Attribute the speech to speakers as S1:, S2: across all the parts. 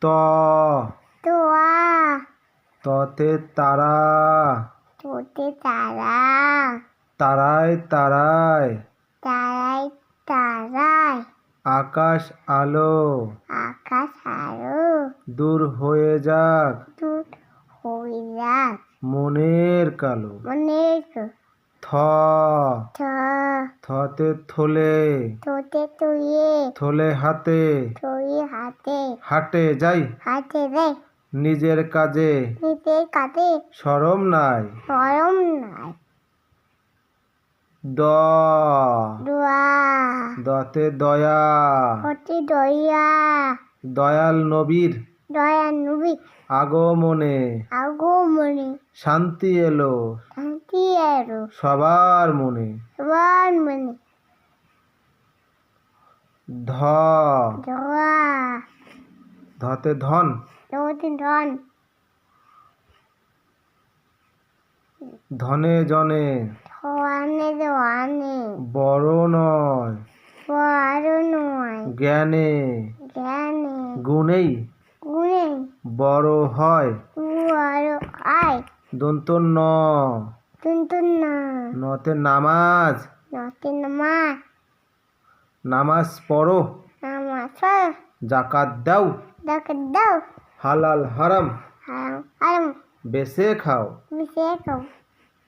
S1: ত।
S2: তোয়া
S1: ততে তারা।
S2: তোতে তারা।
S1: তারায় তারায়।
S2: তারাই তারাই
S1: আকাশ আলো।
S2: আকাশ আরও
S1: দূর হয়ে যাক।
S2: দূর হয়ে যাক।
S1: মনের কালো।
S2: মনের
S1: থ।
S2: থ।
S1: থতে থলে।
S2: তুইয়ে
S1: থলে হাতে।
S2: হাতে।
S1: হাটে যাই।
S2: হাতে রে
S1: নিজের কাজে।
S2: নিজের
S1: সরম নাই।
S2: নাই।
S1: দ।
S2: দোয়া।
S1: দতে দয়া।
S2: অতি দয়া।
S1: দয়াল নবীর।
S2: দয়া নুবি
S1: আগমনে।
S2: আগো মনে
S1: শান্তি এলো।
S2: এরো
S1: সবার মনে।
S2: সবার মনে।
S1: ধ। ধতে ধন।
S2: তোতে ধন।
S1: ধনে জনে।
S2: ধোয়ানে দোয়ানে
S1: বড় নয়।
S2: বড় নয়।
S1: জ্ঞানে।
S2: জ্ঞানে।
S1: গুণেই।
S2: গুণে
S1: বড় হয়।
S2: বড় আয়।
S1: দন্ত না নতে নামাজ।
S2: নতে নামাজ।
S1: নামাজ পড়ো।
S2: নামাজ পড়ো।
S1: জাকাত দাও।
S2: জাকাত দাও।
S1: হালাল
S2: হারাম। হারাম।
S1: বেছে খাও।
S2: মিশিয়ে খাও।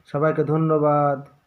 S1: সবাইকে ধন্যবাদ।